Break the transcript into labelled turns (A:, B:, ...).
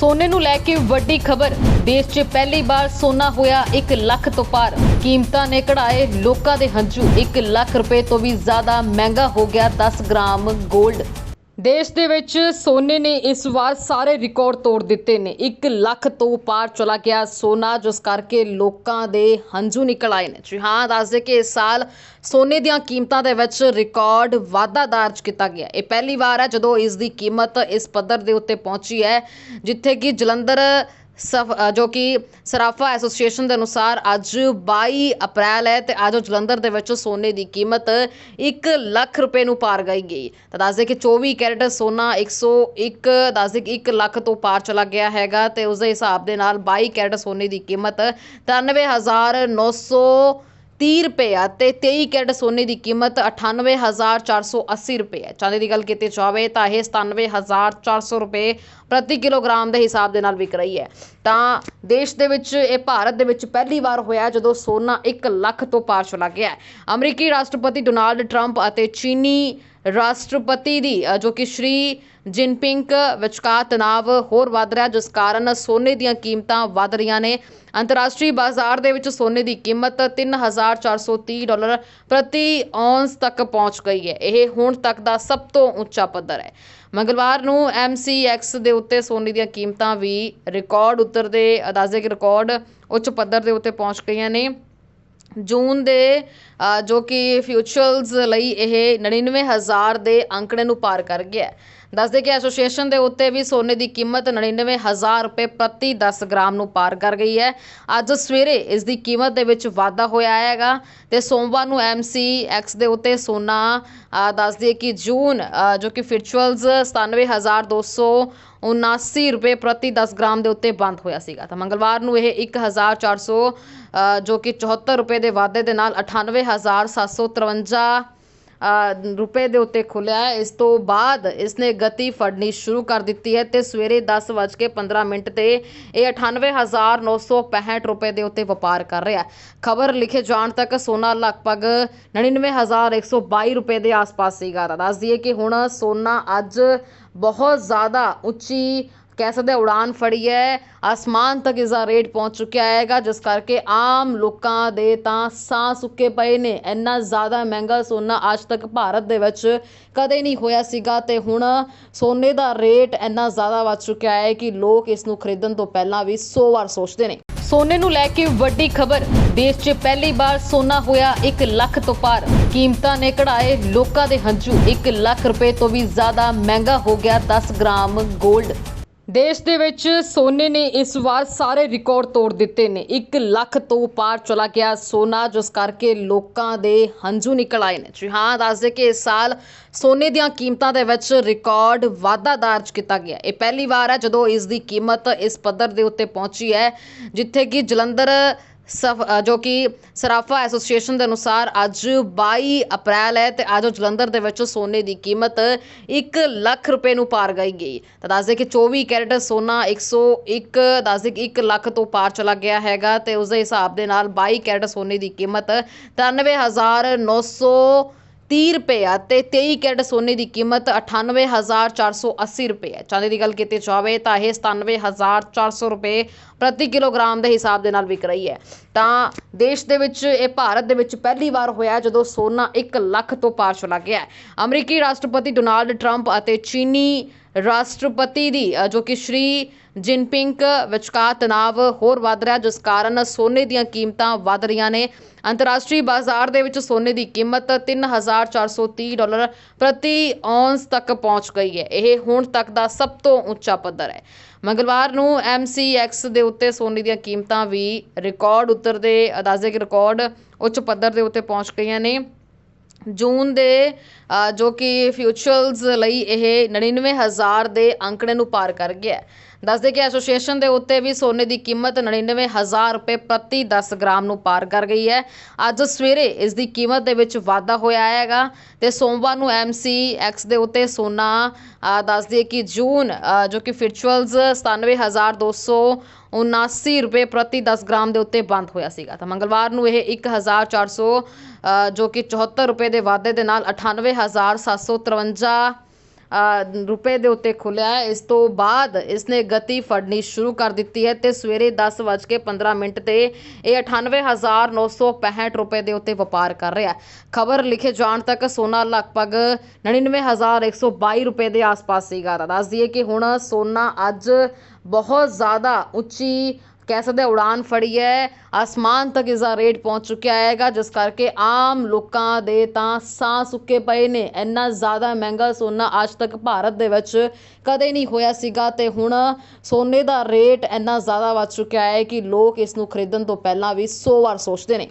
A: ਸੋਨੇ ਨੂੰ ਲੈ ਕੇ ਵੱਡੀ ਖਬਰ। ਦੇਸ਼ 'ਚ ਪਹਿਲੀ ਵਾਰ ਸੋਨਾ ਹੋਇਆ 1 ਲੱਖ ਤੋਂ ਪਾਰ। ਕੀਮਤਾਂ ਨੇ ਕਢਾਏ ਲੋਕਾਂ ਦੇ ਹੰਝੂ। 1 ਲੱਖ ਰੁਪਏ ਤੋਂ ਵੀ ਜ਼ਿਆਦਾ ਮਹਿੰਗਾ ਹੋ ਗਿਆ 10 ਗ੍ਰਾਮ 골ਡ ਦੇਸ਼ ਦੇ ਵਿੱਚ ਸੋਨੇ ਨੇ ਇਸ ਵਾਰ ਸਾਰੇ ਰਿਕਾਰਡ ਤੋੜ ਦਿੱਤੇ ਨੇ। 1 ਲੱਖ ਤੋਂ ਪਾਰ ਚਲਾ ਗਿਆ ਸੋਨਾ, ਜਿਸ ਕਰਕੇ ਲੋਕਾਂ ਦੇ ਹੰਝੂ ਨਿਕਲ ਆਏ ਨੇ। ਜੀ ਹਾਂ ਦੱਸਦੇ ਕਿ ਇਸ ਸਾਲ ਸੋਨੇ ਦੀਆਂ ਕੀਮਤਾਂ ਦੇ ਵਿੱਚ ਰਿਕਾਰਡ ਵਾਧਾ ਦਰਜ ਕੀਤਾ ਗਿਆ। ਇਹ ਪਹਿਲੀ ਵਾਰ ਹੈ ਜਦੋਂ ਇਸ ਦੀ ਕੀਮਤ ਇਸ ਪੱਧਰ ਦੇ ਉੱਤੇ ਪਹੁੰਚੀ ਹੈ, ਜਿੱਥੇ ਕਿ ਜਲੰਧਰ ਜੋ ਕਿ ਸਰਾਫਾ ਐਸੋਸੀਏਸ਼ਨ ਦੇ ਅਨੁਸਾਰ ਅੱਜ 22 ਅਪ੍ਰੈਲ ਹੈ ਤੇ ਅੱਜ ਜਲੰਧਰ ਦੇ ਵਿੱਚ ਸੋਨੇ ਦੀ ਕੀਮਤ 1 ਲੱਖ ਰੁਪਏ ਨੂੰ ਪਾਰ ਗਈ ਗਈ। ਤਾਂ ਦੱਸਦੇ ਕਿ 24 ਕੈਰਟ ਸੋਨਾ 101 ਦੱਸਦੇ ਕਿ 1 ਲੱਖ ਤੋਂ ਪਾਰ ਚਲਾ ਗਿਆ ਹੈਗਾ ਤੇ ਉਸ ਦੇ ਹਿਸਾਬ ਦੇ ਨਾਲ 22 ਕੈਰਟ ਸੋਨੇ ਦੀ ਕੀਮਤ 93900 30 ਰੁਪਏ ਆ ਤੇ 23 ਕੈਰਟ ਸੋਨੇ ਦੀ ਕੀਮਤ 98480 ਰੁਪਏ ਹੈ ਚਾਂਦੀ ਦੀ ਗੱਲ ਕੀਤੀ ਜਾਵੇ ਤਾਂ ਇਹ 97400 ਰੁਪਏ ਪ੍ਰਤੀ ਕਿਲੋਗ੍ਰਾਮ ਦੇ ਹਿਸਾਬ ਦੇ ਨਾਲ ਵਿਕ ਰਹੀ ਹੈ। ਤਾਂ ਦੇਸ਼ ਦੇ ਵਿੱਚ ਇਹ ਭਾਰਤ ਦੇ ਵਿੱਚ ਪਹਿਲੀ ਵਾਰ ਹੋਇਆ ਜਦੋਂ ਸੋਨਾ 1 ਲੱਖ ਤੋਂ ਪਾਰ ਚਲਾ ਗਿਆ ਅਮਰੀਕੀ ਰਾਸ਼ਟਰਪਤੀ ਡੋਨਾਲਡ ਟਰੰਪ ਅਤੇ ਚੀਨੀ ਰਾਸ਼ਟਰਪਤੀ ਦੀ ਜੋ ਕਿ ਸ਼੍ਰੀ ਜਿਨਪਿੰਗ ਵਿਚਕਾਰ ਤਣਾਅ ਹੋਰ ਵੱਧ ਰਿਹਾ, ਜਿਸ ਕਾਰਨ ਸੋਨੇ ਦੀਆਂ ਕੀਮਤਾਂ ਵੱਧ ਰਹੀਆਂ ਨੇ। ਅੰਤਰਰਾਸ਼ਟਰੀ ਬਾਜ਼ਾਰ ਦੇ ਵਿੱਚ ਸੋਨੇ ਦੀ ਕੀਮਤ 3430 ਡਾਲਰ ਪ੍ਰਤੀ ਔਂਸ ਤੱਕ ਪਹੁੰਚ ਗਈ ਹੈ। ਇਹ ਹੁਣ ਤੱਕ ਦਾ ਸਭ ਤੋਂ ਉੱਚਾ ਪੱਧਰ ਹੈ। ਮੰਗਲਵਾਰ ਨੂੰ MCX ਦੇ ਉੱਤੇ ਸੋਨੇ ਦੀਆਂ ਕੀਮਤਾਂ ਵੀ ਰਿਕਾਰਡ ਉਤਰਦੇ ਅੰਦਾਜ਼ੇ ਕਿ ਰਿਕਾਰਡ ਉੱਚ ਪੱਧਰ ਦੇ ਉੱਤੇ ਪਹੁੰਚ ਗਈਆਂ ਨੇ। ਜੂਨ ਦੇ ਜੋ ਕਿ ਫਿਊਚਰਸ ਲਈ ਇਹ 99000 ਦੇ ਅੰਕੜੇ ਨੂੰ ਪਾਰ ਕਰ ਗਿਆ ਦੱਸਦੇ ਕਿ ਐਸੋਸੀਏਸ਼ਨ ਦੇ ਉੱਤੇ ਵੀ ਸੋਨੇ ਦੀ ਕੀਮਤ 99000 ਰੁਪਏ ਪ੍ਰਤੀ 10 ਗ੍ਰਾਮ ਨੂੰ ਪਾਰ ਕਰ ਗਈ ਹੈ। ਅੱਜ ਸਵੇਰੇ ਇਸ ਦੀ ਕੀਮਤ ਦੇ ਵਿੱਚ ਵਾਧਾ ਹੋਇਆ ਹੈਗਾ ਤੇ ਸੋਮਵਾਰ ਨੂੰ MCX ਦੇ ਉੱਤੇ ਸੋਨਾ ਅ, ਦੱਸਦੀ ਕਿ ਜੂਨ ਜੋ ਕਿ ਫਿਊਚਰਸ 97200 79 ਰੁਪਏ ਪ੍ਰਤੀ 10 ਗ੍ਰਾਮ ਦੇ ਉੱਤੇ ਬੰਦ ਹੋਇਆ ਸੀਗਾ। ਤਾਂ ਮੰਗਲਵਾਰ ਨੂੰ ਇਹ 1400 ਅ, ਜੋ ਕਿ 74 ਰੁਪਏ ਦੇ ਵਾਧੇ ਦੇ ਨਾਲ 98753 ਅ, ਰੁਪਏ ਦੇ ਉੱਤੇ ਖੁੱਲ੍ਹਿਆ ਹੈ। ਇਸ ਤੋਂ ਬਾਅਦ ਇਸਨੇ ਗਤੀ ਫੜਨੀ ਸ਼ੁਰੂ ਕਰ ਦਿੱਤੀ ਹੈ ਤੇ ਸਵੇਰੇ 10:15 ਮਿੰਟ ਤੇ ਇਹ 98965 ਰੁਪਏ ਦੇ ਉੱਤੇ ਵਪਾਰ ਕਰ ਰਿਹਾ ਖਬਰ ਲਿਖੇ ਜਾਣ ਤੱਕ ਸੋਨਾ ਲਗਭਗ 99122 ਰੁਪਏ ਦੇ ਆਸ-ਪਾਸ ਸੀਗਾ। ਤਾਂ ਦੱਸ ਦਈਏ ਕਿ ਹੁਣ ਸੋਨਾ ਅੱਜ ਬਹੁਤ ਜ਼ਿਆਦਾ ਉੱਚੀ ਕਹਿ ਸਕਦੇ ਉਡਾਨ ਫੜੀ ਹੈ। ਆਸਮਾਨ ਤੱਕ ਇਸ ਦਾ ਰੇਟ ਪਹੁੰਚ ਚੁੱਕਿਆ ਹੈਗਾ, ਜਿਸ ਕਰਕੇ ਆਮ ਲੋਕਾਂ ਦੇ ਤਾਂ ਸਾਹ ਸੁੱਕੇ ਪਏ ਨੇ। ਇੰਨਾ ਜ਼ਿਆਦਾ ਮਹਿੰਗਾ ਸੋਨਾ ਅੱਜ ਤੱਕ ਭਾਰਤ ਦੇ ਵਿੱਚ ਕਦੇ ਨਹੀਂ ਹੋਇਆ ਸੀਗਾ ਤੇ ਹੁਣ ਸੋਨੇ ਦਾ ਰੇਟ ਇੰਨਾ ਜ਼ਿਆਦਾ ਵੱਧ ਚੁੱਕਿਆ ਹੈ ਕਿ ਲੋਕ ਇਸ ਨੂੰ ਖਰੀਦਣ ਤੋਂ ਪਹਿਲਾਂ ਵੀ 100 ਵਾਰ ਸੋਚਦੇ ਨੇ। ਸੋਨੇ ਨੂੰ ਲੈ ਕੇ ਵੱਡੀ ਖਬਰ, ਦੇਸ਼ 'ਚ ਪਹਿਲੀ ਵਾਰ ਸੋਨਾ ਹੋਇਆ 1 ਲੱਖ ਤੋਂ ਪਾਰ। ਕੀਮਤਾਂ ਨੇ ਕਢਾਏ ਲੋਕਾਂ ਦੇ ਹੰਝੂ। 1 ਲੱਖ ਰੁਪਏ ਤੋਂ ਵੀ ਜ਼ਿਆਦਾ ਮਹਿੰਗਾ ਹੋ ਗਿਆ 10 ਗ੍ਰਾਮ 골ਡ ਦੇਸ਼ ਦੇ ਵਿੱਚ ਸੋਨੇ ਨੇ ਇਸ ਵਾਰ ਸਾਰੇ ਰਿਕਾਰਡ ਤੋੜ ਦਿੱਤੇ ਨੇ। 1 ਲੱਖ ਤੋਂ ਪਾਰ ਚਲਾ ਗਿਆ ਸੋਨਾ, ਜਿਸ ਕਰਕੇ ਲੋਕਾਂ ਦੇ ਹੰਝੂ ਨਿਕਲ ਆਏ ਨੇ। ਜੀ ਹਾਂ ਦੱਸਦੇ ਕਿ ਇਸ ਸਾਲ ਸੋਨੇ ਦੀਆਂ ਕੀਮਤਾਂ ਦੇ ਵਿੱਚ ਰਿਕਾਰਡ ਵਾਧਾ ਦਰਜ ਕੀਤਾ ਗਿਆ। ਇਹ ਪਹਿਲੀ ਵਾਰ ਹੈ ਜਦੋਂ ਇਸ ਦੀ ਕੀਮਤ ਇਸ ਪੱਧਰ ਦੇ ਉੱਤੇ ਪਹੁੰਚੀ ਹੈ, ਜਿੱਥੇ ਕਿ ਜਲੰਧਰ ਜੋ ਕਿ ਸਰਾਫਾ ਐਸੋਸੀਏਸ਼ਨ ਦੇ ਅਨੁਸਾਰ ਅੱਜ 22 ਅਪ੍ਰੈਲ ਹੈ ਤੇ ਅੱਜ ਜਲੰਧਰ ਦੇ ਵਿੱਚ ਸੋਨੇ ਦੀ ਕੀਮਤ 1 ਲੱਖ ਰੁਪਏ ਨੂੰ ਪਾਰ ਗਈ ਗਈ। ਤਾਂ ਦੱਸਦੇ ਕਿ 24 ਕੈਰਟ ਸੋਨਾ 101 ਦੱਸਦੇ ਕਿ 1 ਲੱਖ ਤੋਂ ਪਾਰ ਚਲਾ ਗਿਆ ਹੈਗਾ ਤੇ ਉਸ ਦੇ ਹਿਸਾਬ ਦੇ ਨਾਲ 22 ਕੈਰਟ ਸੋਨੇ ਦੀ ਕੀਮਤ 93900 30 ਰੁਪਏ ਆ ਤੇ 23 ਕੈਰਟ ਸੋਨੇ ਦੀ ਕੀਮਤ 98480 ਰੁਪਏ ਹੈ ਚਾਂਦੀ ਦੀ ਗੱਲ ਕੀਤੀ ਜਾਵੇ ਤਾਂ ਇਹ 97400 ਰੁਪਏ ਪ੍ਰਤੀ ਕਿਲੋਗ੍ਰਾਮ ਦੇ ਹਿਸਾਬ ਦੇ ਨਾਲ ਵਿਕ ਰਹੀ ਹੈ। ਤਾਂ ਦੇਸ਼ ਦੇ ਵਿੱਚ ਇਹ ਭਾਰਤ ਦੇ ਵਿੱਚ ਪਹਿਲੀ ਵਾਰ ਹੋਇਆ ਜਦੋਂ ਸੋਨਾ 1 ਲੱਖ ਤੋਂ ਪਾਰ ਚਲਾ ਗਿਆ ਅਮਰੀਕੀ ਰਾਸ਼ਟਰਪਤੀ ਡੋਨਾਲਡ ਟਰੰਪ ਅਤੇ ਚੀਨੀ ਰਾਸ਼ਟਰਪਤੀ ਦੀ ਜੋ ਕਿ ਸ਼੍ਰੀ ਜਿਨਪਿੰਗ ਵਿਚਕਾਰ ਤਣਾਅ ਹੋਰ ਵੱਧ ਰਿਹਾ, ਜਿਸ ਕਾਰਨ ਸੋਨੇ ਦੀਆਂ ਕੀਮਤਾਂ ਵੱਧ ਰਹੀਆਂ ਨੇ। ਅੰਤਰਰਾਸ਼ਟਰੀ ਬਾਜ਼ਾਰ ਦੇ ਵਿੱਚ ਸੋਨੇ ਦੀ ਕੀਮਤ 3430 ਡਾਲਰ ਪ੍ਰਤੀ ਔਂਸ ਤੱਕ ਪਹੁੰਚ ਗਈ ਹੈ। ਇਹ ਹੁਣ ਤੱਕ ਦਾ ਸਭ ਤੋਂ ਉੱਚਾ ਪੱਧਰ ਹੈ। ਮੰਗਲਵਾਰ ਨੂੰ MCX ਦੇ ਉੱਤੇ ਸੋਨੇ ਦੀਆਂ ਕੀਮਤਾਂ ਵੀ ਰਿਕਾਰਡ ਉਤਰਦੇ ਅੰਦਾਜ਼ੇ ਕਿ ਰਿਕਾਰਡ ਉੱਚ ਪੱਧਰ ਦੇ ਉੱਤੇ ਪਹੁੰਚ ਗਈਆਂ ਨੇ। ਜੂਨ ਦੇ ਜੋ ਕਿ ਫਿਊਚਰਸ ਲਈ ਇਹ 99000 ਦੇ ਅੰਕੜੇ ਨੂੰ ਪਾਰ ਕਰ ਗਿਆ ਦੱਸਦੇ ਕਿ ਐਸੋਸੀਏਸ਼ਨ ਦੇ ਉੱਤੇ ਵੀ ਸੋਨੇ ਦੀ ਕੀਮਤ 99000 ਰੁਪਏ ਪ੍ਰਤੀ 10 ਗ੍ਰਾਮ ਨੂੰ ਪਾਰ ਕਰ ਗਈ ਹੈ। ਅੱਜ ਸਵੇਰੇ ਇਸ ਦੀ ਕੀਮਤ ਦੇ ਵਿੱਚ ਵਾਧਾ ਹੋਇਆ ਹੈਗਾ ਤੇ ਸੋਮਵਾਰ ਨੂੰ MCX ਦੇ ਉੱਤੇ ਸੋਨਾ ਅ, ਦੱਸਦੀ ਕਿ ਜੂਨ ਜੋ ਕਿ ਫਿਊਚਰਸ 97200 79 ਰੁਪਏ ਪ੍ਰਤੀ 10 ਗ੍ਰਾਮ ਦੇ ਉੱਤੇ ਬੰਦ ਹੋਇਆ ਸੀਗਾ। ਤਾਂ ਮੰਗਲਵਾਰ ਨੂੰ ਇਹ 1400 ਅ, ਜੋ ਕਿ 74 ਰੁਪਏ ਦੇ ਵਾਧੇ ਦੇ ਨਾਲ 98753 ਅ, ਰੁਪਏ ਦੇ ਉੱਤੇ ਖੁੱਲ੍ਹਿਆ ਹੈ। ਇਸ ਤੋਂ ਬਾਅਦ ਇਸ ਨੇ ਗਤੀ ਫੜਨੀ ਸ਼ੁਰੂ ਕਰ ਦਿੱਤੀ ਹੈ ਤੇ ਸਵੇਰੇ 10:15 ਮਿੰਟ ਤੇ ਇਹ 98965 ਰੁਪਏ ਦੇ ਉੱਤੇ ਵਪਾਰ ਕਰ ਰਿਹਾ ਖਬਰ ਲਿਖੇ ਜਾਣ ਤੱਕ ਸੋਨਾ ਲਗਭਗ 99122 ਰੁਪਏ ਦੇ ਆਸ-ਪਾਸ ਸੀਗਾ। ਤਾਂ ਦੱਸ ਦਈਏ ਕਿ ਹੁਣ ਸੋਨਾ ਅੱਜ ਬਹੁਤ ਜ਼ਿਆਦਾ ਉੱਚੀ ਕਹਿ ਸਕਦੇ ਉਡਾਨ ਫੜੀ ਹੈ। ਆਸਮਾਨ ਤੱਕ ਇਸ ਦਾ ਰੇਟ ਪਹੁੰਚ ਚੁੱਕਿਆ ਹੈਗਾ, ਜਿਸ ਕਰਕੇ ਆਮ ਲੋਕਾਂ ਦੇ ਤਾਂ ਸਾਹ ਸੁੱਕੇ ਪਏ ਨੇ। ਇੰਨਾ ਜ਼ਿਆਦਾ ਮਹਿੰਗਾ ਸੋਨਾ ਅੱਜ ਤੱਕ ਭਾਰਤ ਦੇ ਵਿੱਚ ਕਦੇ ਨਹੀਂ ਹੋਇਆ ਸੀਗਾ ਤੇ ਹੁਣ ਸੋਨੇ ਦਾ ਰੇਟ ਇੰਨਾ ਜ਼ਿਆਦਾ ਵੱਧ ਚੁੱਕਿਆ ਹੈ ਕਿ ਲੋਕ ਇਸ ਨੂੰ ਖਰੀਦਣ ਤੋਂ ਪਹਿਲਾਂ ਵੀ 100 ਵਾਰ ਸੋਚਦੇ ਨੇ।